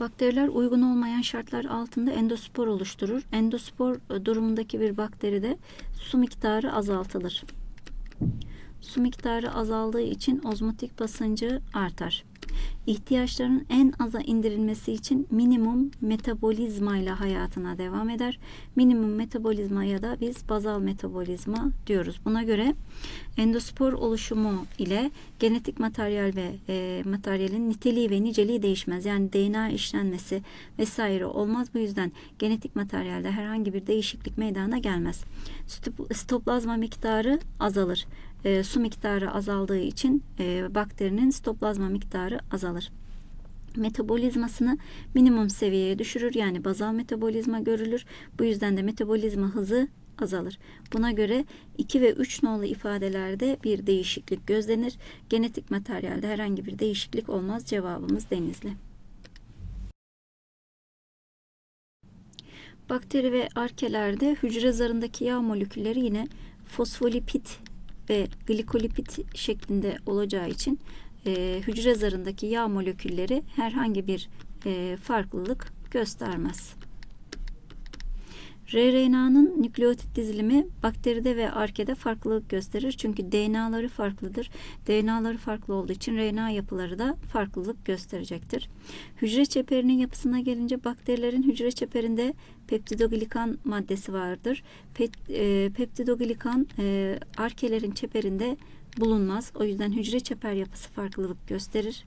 Bakteriler uygun olmayan şartlar altında endospor oluşturur. Endospor e, durumundaki bir bakteride su miktarı azaltılır. Su miktarı azaldığı için ozmotik basıncı artar. İhtiyaçların en aza indirilmesi için minimum metabolizma ile hayatına devam eder. Minimum metabolizmaya da biz bazal metabolizma diyoruz. Buna göre endospor oluşumu ile genetik materyal ve e, materyalin niteliği ve niceliği değişmez. Yani DNA işlenmesi vesaire olmaz. Bu yüzden genetik materyalde herhangi bir değişiklik meydana gelmez. Stop- Stoplazma miktarı azalır. E, su miktarı azaldığı için e, bakterinin stoplazma miktarı azalır. Metabolizmasını minimum seviyeye düşürür. Yani bazal metabolizma görülür. Bu yüzden de metabolizma hızı azalır. Buna göre 2 ve 3 nolu ifadelerde bir değişiklik gözlenir. Genetik materyalde herhangi bir değişiklik olmaz. Cevabımız denizli. Bakteri ve arkelerde hücre zarındaki yağ molekülleri yine fosfolipid ve glikolipid şeklinde olacağı için e, hücre zarındaki yağ molekülleri herhangi bir e, farklılık göstermez. rRNA'nın nükleotit dizilimi bakteride ve arkede farklılık gösterir. Çünkü DNA'ları farklıdır. DNA'ları farklı olduğu için RNA yapıları da farklılık gösterecektir. Hücre çeperinin yapısına gelince bakterilerin hücre çeperinde peptidoglikan maddesi vardır. Pet, e, peptidoglikan e, arkelerin çeperinde bulunmaz. O yüzden hücre çeper yapısı farklılık gösterir.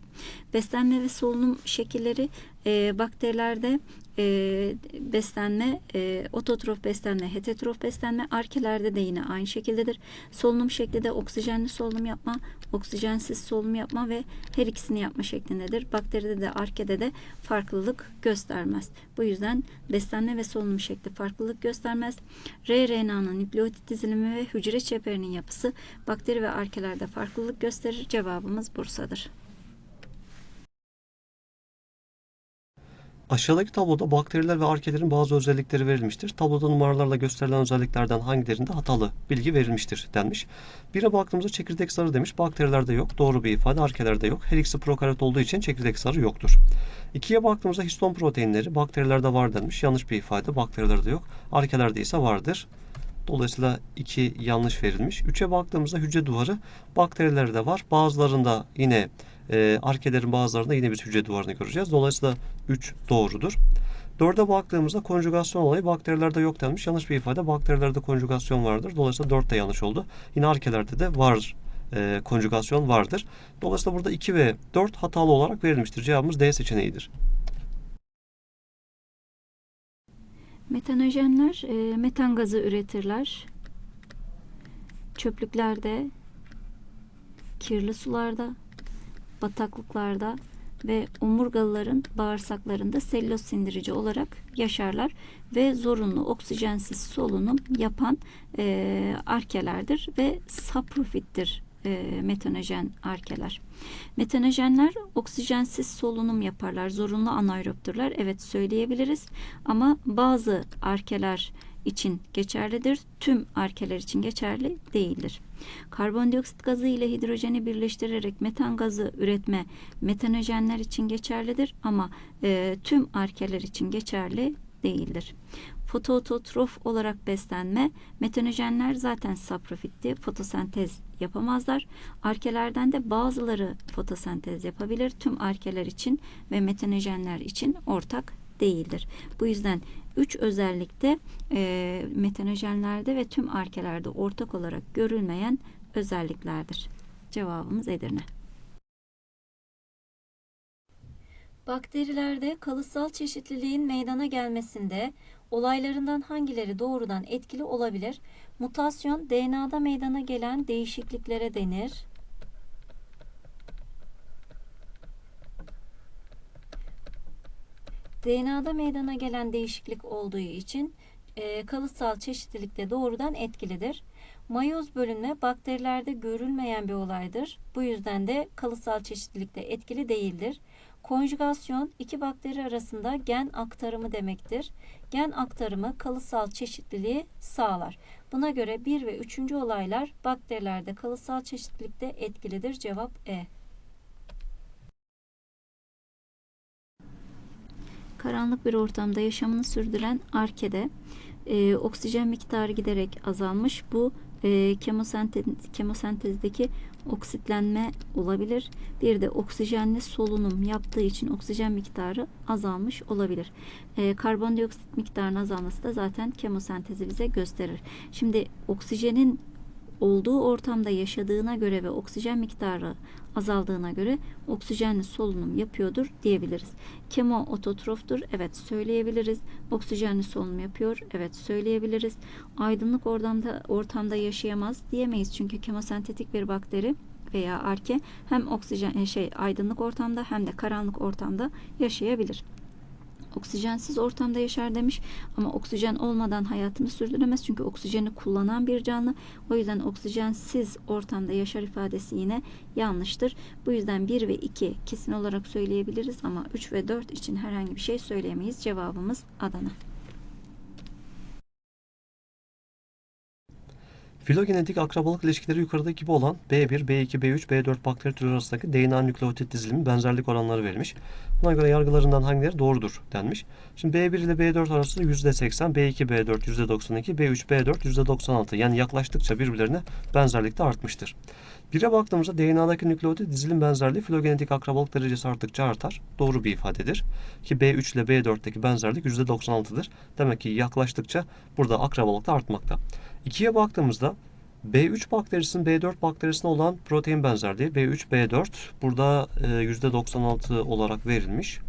Beslenme ve solunum şekilleri e, bakterilerde e, beslenme, e, ototrof beslenme, heterotrof beslenme, arkelerde de yine aynı şekildedir. Solunum şekli de oksijenli solunum yapma, oksijensiz solunum yapma ve her ikisini yapma şeklindedir. Bakteride de arkede de farklılık göstermez. Bu yüzden beslenme ve solunum şekli farklılık göstermez. rRNA'nın nükleotit dizilimi ve hücre çeperinin yapısı bakteri ve arkelerde farklılık gösterir. Cevabımız Bursa'dır. Aşağıdaki tabloda bakteriler ve arkelerin bazı özellikleri verilmiştir. Tabloda numaralarla gösterilen özelliklerden hangilerinde hatalı bilgi verilmiştir denmiş. Bire baktığımızda çekirdek zarı demiş. Bakterilerde yok. Doğru bir ifade. Arkelerde yok. Her ikisi prokaryot olduğu için çekirdek zarı yoktur. İkiye baktığımızda histon proteinleri bakterilerde var denmiş. Yanlış bir ifade. Bakterilerde yok. Arkelerde ise vardır. Dolayısıyla 2 yanlış verilmiş. 3'e baktığımızda hücre duvarı bakterilerde var. Bazılarında yine e, arkelerin bazılarında yine biz hücre duvarını göreceğiz. Dolayısıyla 3 doğrudur. 4'e baktığımızda konjugasyon olayı bakterilerde yok denmiş. Yanlış bir ifade. Bakterilerde konjugasyon vardır. Dolayısıyla 4 de yanlış oldu. Yine arkelerde de var e, konjugasyon vardır. Dolayısıyla burada 2 ve 4 hatalı olarak verilmiştir. Cevabımız D seçeneğidir. Metanojenler e, metan gazı üretirler. Çöplüklerde, kirli sularda, bataklıklarda ve omurgalıların bağırsaklarında selüloz sindirici olarak yaşarlar ve zorunlu oksijensiz solunum yapan e, arkelerdir ve saprofittir e, metanojen arkeler. Metanojenler oksijensiz solunum yaparlar. Zorunlu anaerobdurlar. Evet söyleyebiliriz. Ama bazı arkeler için geçerlidir. Tüm arkeler için geçerli değildir. Karbondioksit gazı ile hidrojeni birleştirerek metan gazı üretme metanojenler için geçerlidir ama e, tüm arkeler için geçerli değildir. Fotoototrof olarak beslenme, metanojenler zaten saprofitti, fotosentez yapamazlar. Arkelerden de bazıları fotosentez yapabilir. Tüm arkeler için ve metanojenler için ortak değildir. Bu yüzden üç özellikte e, metanojenlerde ve tüm arkelerde ortak olarak görülmeyen özelliklerdir. Cevabımız Edirne. Bakterilerde kalıtsal çeşitliliğin meydana gelmesinde olaylarından hangileri doğrudan etkili olabilir? Mutasyon DNA'da meydana gelen değişikliklere denir. DNA'da meydana gelen değişiklik olduğu için e, kalıtsal çeşitlilik de doğrudan etkilidir. Mayoz bölünme bakterilerde görülmeyen bir olaydır. Bu yüzden de kalıtsal çeşitlilikte etkili değildir. Konjugasyon iki bakteri arasında gen aktarımı demektir. Gen aktarımı kalıtsal çeşitliliği sağlar. Buna göre 1 ve 3. olaylar bakterilerde kalıtsal çeşitlilikte etkilidir. Cevap E. Karanlık bir ortamda yaşamını sürdüren arkede e, oksijen miktarı giderek azalmış. Bu e, kemosentez, kemosentezdeki oksitlenme olabilir. Bir de oksijenli solunum yaptığı için oksijen miktarı azalmış olabilir. E, karbondioksit miktarının azalması da zaten kemosentezi bize gösterir. Şimdi oksijenin olduğu ortamda yaşadığına göre ve oksijen miktarı azaldığına göre oksijenli solunum yapıyordur diyebiliriz. Kemo ototroftur. Evet söyleyebiliriz. Oksijenli solunum yapıyor. Evet söyleyebiliriz. Aydınlık ortamda ortamda yaşayamaz diyemeyiz. Çünkü kemosentetik bir bakteri veya arke hem oksijen e, şey aydınlık ortamda hem de karanlık ortamda yaşayabilir. Oksijensiz ortamda yaşar demiş ama oksijen olmadan hayatını sürdüremez çünkü oksijeni kullanan bir canlı. O yüzden oksijensiz ortamda yaşar ifadesi yine yanlıştır. Bu yüzden 1 ve 2 kesin olarak söyleyebiliriz ama 3 ve 4 için herhangi bir şey söyleyemeyiz. Cevabımız Adana. Filogenetik akrabalık ilişkileri yukarıdaki gibi olan B1, B2, B3, B4 bakteri türü arasındaki DNA nükleotit dizilimi benzerlik oranları verilmiş. Buna göre yargılarından hangileri doğrudur denmiş. Şimdi B1 ile B4 arasında %80, B2, B4 %92, B3, B4 %96 yani yaklaştıkça birbirlerine benzerlik de artmıştır. Bire baktığımızda DNA'daki nükleotit dizilim benzerliği filogenetik akrabalık derecesi arttıkça artar. Doğru bir ifadedir. Ki B3 ile B4'teki benzerlik %96'dır. Demek ki yaklaştıkça burada akrabalık da artmakta. 2'ye baktığımızda B3 bakterisinin B4 bakterisine olan protein benzerliği B3 B4 burada e, %96 olarak verilmiş.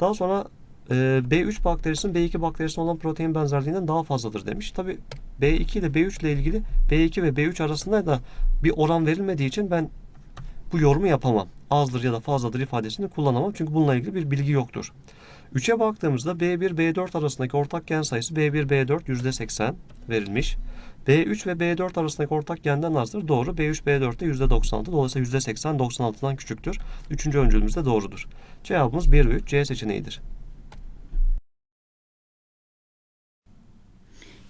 Daha sonra e, B3 bakterisinin B2 bakterisine olan protein benzerliğinden daha fazladır demiş. Tabi B2 ile B3 ile ilgili B2 ve B3 arasında da bir oran verilmediği için ben bu yorumu yapamam. Azdır ya da fazladır ifadesini kullanamam çünkü bununla ilgili bir bilgi yoktur. 3'e baktığımızda B1 B4 arasındaki ortak gen sayısı B1 B4 %80 verilmiş. B3 ve B4 arasındaki ortak genden azdır. Doğru. B3 B4'te %96. Dolayısıyla %80 96'dan küçüktür. Üçüncü öncülümüz de doğrudur. Cevabımız 1 ve 3 C seçeneğidir.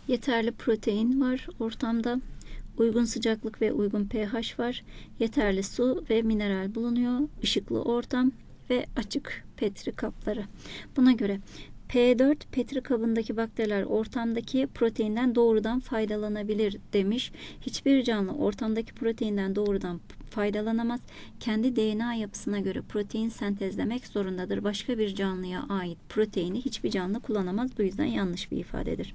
Yeterli protein var ortamda. Uygun sıcaklık ve uygun pH var. Yeterli su ve mineral bulunuyor. Işıklı ortam ve açık petri kapları. Buna göre P4 petri kabındaki bakteriler ortamdaki proteinden doğrudan faydalanabilir demiş. Hiçbir canlı ortamdaki proteinden doğrudan faydalanamaz. Kendi DNA yapısına göre protein sentezlemek zorundadır. Başka bir canlıya ait proteini hiçbir canlı kullanamaz. Bu yüzden yanlış bir ifadedir.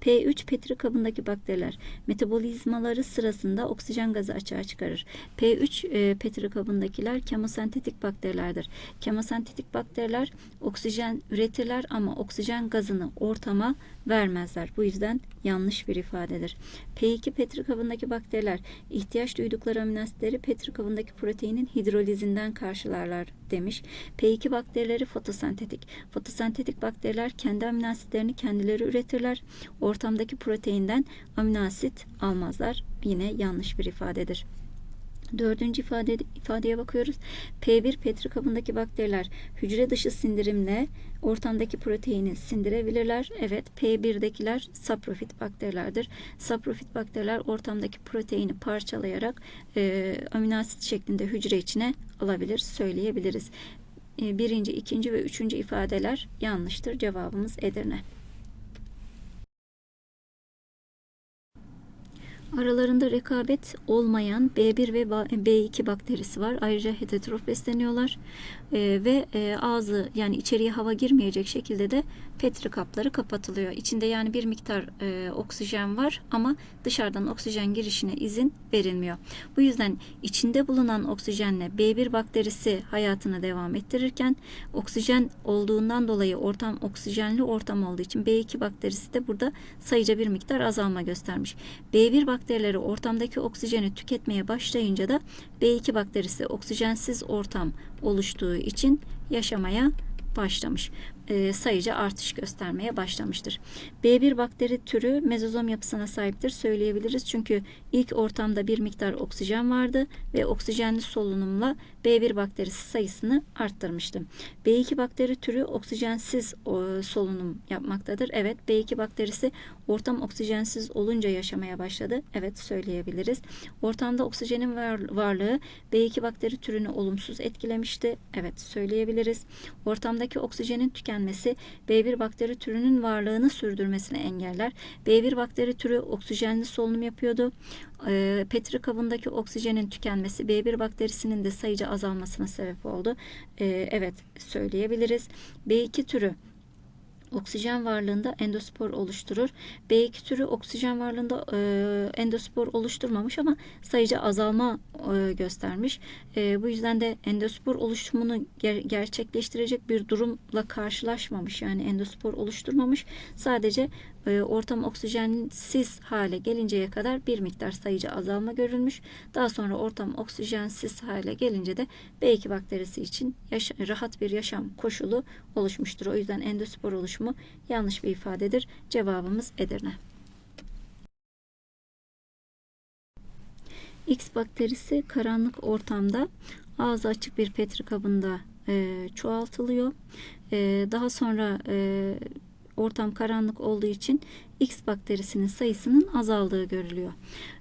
P3 petri kabındaki bakteriler metabolizmaları sırasında oksijen gazı açığa çıkarır. P3 e, petri kabındakiler kemosentetik bakterilerdir. Kemosentetik bakteriler oksijen üretirler ama oksijen gazını ortama vermezler. Bu yüzden yanlış bir ifadedir. P2 petri kabındaki bakteriler ihtiyaç duydukları amino asitleri petri kabındaki proteinin hidrolizinden karşılarlar demiş. P2 bakterileri fotosentetik. Fotosentetik bakteriler kendi amino asitlerini kendileri üretirler. Ortamdaki proteinden amino asit almazlar. Yine yanlış bir ifadedir. Dördüncü ifade, ifadeye bakıyoruz. P1 petri kabındaki bakteriler hücre dışı sindirimle ortamdaki proteini sindirebilirler. Evet P1'dekiler saprofit bakterilerdir. Saprofit bakteriler ortamdaki proteini parçalayarak e, amino asit şeklinde hücre içine alabilir, söyleyebiliriz. E, birinci, ikinci ve üçüncü ifadeler yanlıştır. Cevabımız Edirne. Aralarında rekabet olmayan B1 ve B2 bakterisi var. Ayrıca heterotrof besleniyorlar Ee, ve e, ağzı yani içeriye hava girmeyecek şekilde de petri kapları kapatılıyor. İçinde yani bir miktar e, oksijen var ama dışarıdan oksijen girişine izin verilmiyor. Bu yüzden içinde bulunan oksijenle B1 bakterisi hayatını devam ettirirken oksijen olduğundan dolayı ortam oksijenli ortam olduğu için B2 bakterisi de burada sayıca bir miktar azalma göstermiş. B1 bakterileri ortamdaki oksijeni tüketmeye başlayınca da B2 bakterisi oksijensiz ortam oluştuğu için yaşamaya başlamış. E, sayıca artış göstermeye başlamıştır. B1 bakteri türü mezozom yapısına sahiptir söyleyebiliriz. Çünkü ilk ortamda bir miktar oksijen vardı ve oksijenli solunumla B1 bakterisi sayısını arttırmıştı. B2 bakteri türü oksijensiz solunum yapmaktadır. Evet B2 bakterisi ortam oksijensiz olunca yaşamaya başladı. Evet söyleyebiliriz. Ortamda oksijenin var- varlığı B2 bakteri türünü olumsuz etkilemişti. Evet söyleyebiliriz. Ortamdaki oksijenin tükenmesi B1 bakteri türünün varlığını sürdürmesini engeller. B1 bakteri türü oksijenli solunum yapıyordu. Ee, Petri kabındaki oksijenin tükenmesi B1 bakterisinin de sayıca azalmasına sebep oldu. Ee, evet söyleyebiliriz. B2 türü oksijen varlığında endospor oluşturur. B2 türü oksijen varlığında e, endospor oluşturmamış ama sayıca azalma e, göstermiş. E, bu yüzden de endospor oluşumunu ger- gerçekleştirecek bir durumla karşılaşmamış. Yani endospor oluşturmamış. Sadece e, ortam oksijensiz hale gelinceye kadar bir miktar sayıca azalma görülmüş. Daha sonra ortam oksijensiz hale gelince de B2 bakterisi için rahat bir yaşam koşulu oluşmuştur. O yüzden endospor oluşumu yanlış bir ifadedir. Cevabımız Edirne. X bakterisi karanlık ortamda ağzı açık bir petri kabında e, çoğaltılıyor. E, daha sonra e, ortam karanlık olduğu için X bakterisinin sayısının azaldığı görülüyor.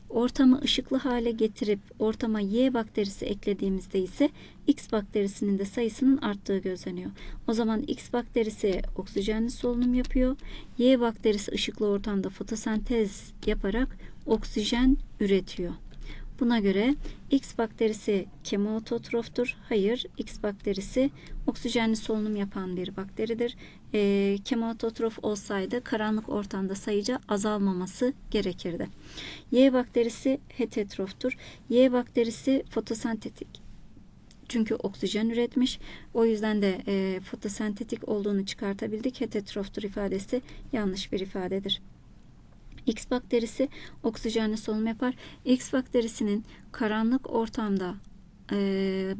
Ortamı ışıklı hale getirip ortama Y bakterisi eklediğimizde ise X bakterisinin de sayısının arttığı gözleniyor. O zaman X bakterisi oksijenli solunum yapıyor. Y bakterisi ışıklı ortamda fotosentez yaparak oksijen üretiyor. Buna göre X bakterisi kemototroftur. Hayır, X bakterisi oksijenli solunum yapan bir bakteridir. E, kemototrof olsaydı karanlık ortamda sayıca azalmaması gerekirdi. Y bakterisi hetetroftur. Y bakterisi fotosentetik. Çünkü oksijen üretmiş. O yüzden de e, fotosentetik olduğunu çıkartabildik. Hetetroftur ifadesi yanlış bir ifadedir. X bakterisi oksijenli solunum yapar. X bakterisinin karanlık ortamda e,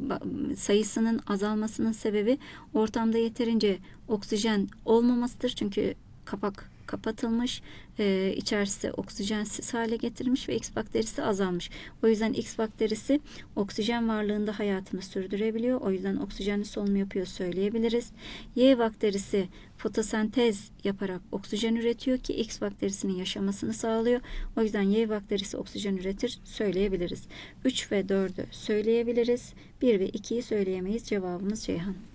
sayısının azalmasının sebebi ortamda yeterince oksijen olmamasıdır. Çünkü kapak kapatılmış, e, içerisi oksijensiz hale getirilmiş ve X bakterisi azalmış. O yüzden X bakterisi oksijen varlığında hayatını sürdürebiliyor. O yüzden oksijenli solunum yapıyor söyleyebiliriz. Y bakterisi fotosentez yaparak oksijen üretiyor ki X bakterisinin yaşamasını sağlıyor. O yüzden Y bakterisi oksijen üretir söyleyebiliriz. 3 ve 4'ü söyleyebiliriz. 1 ve 2'yi söyleyemeyiz. Cevabımız Ceyhan.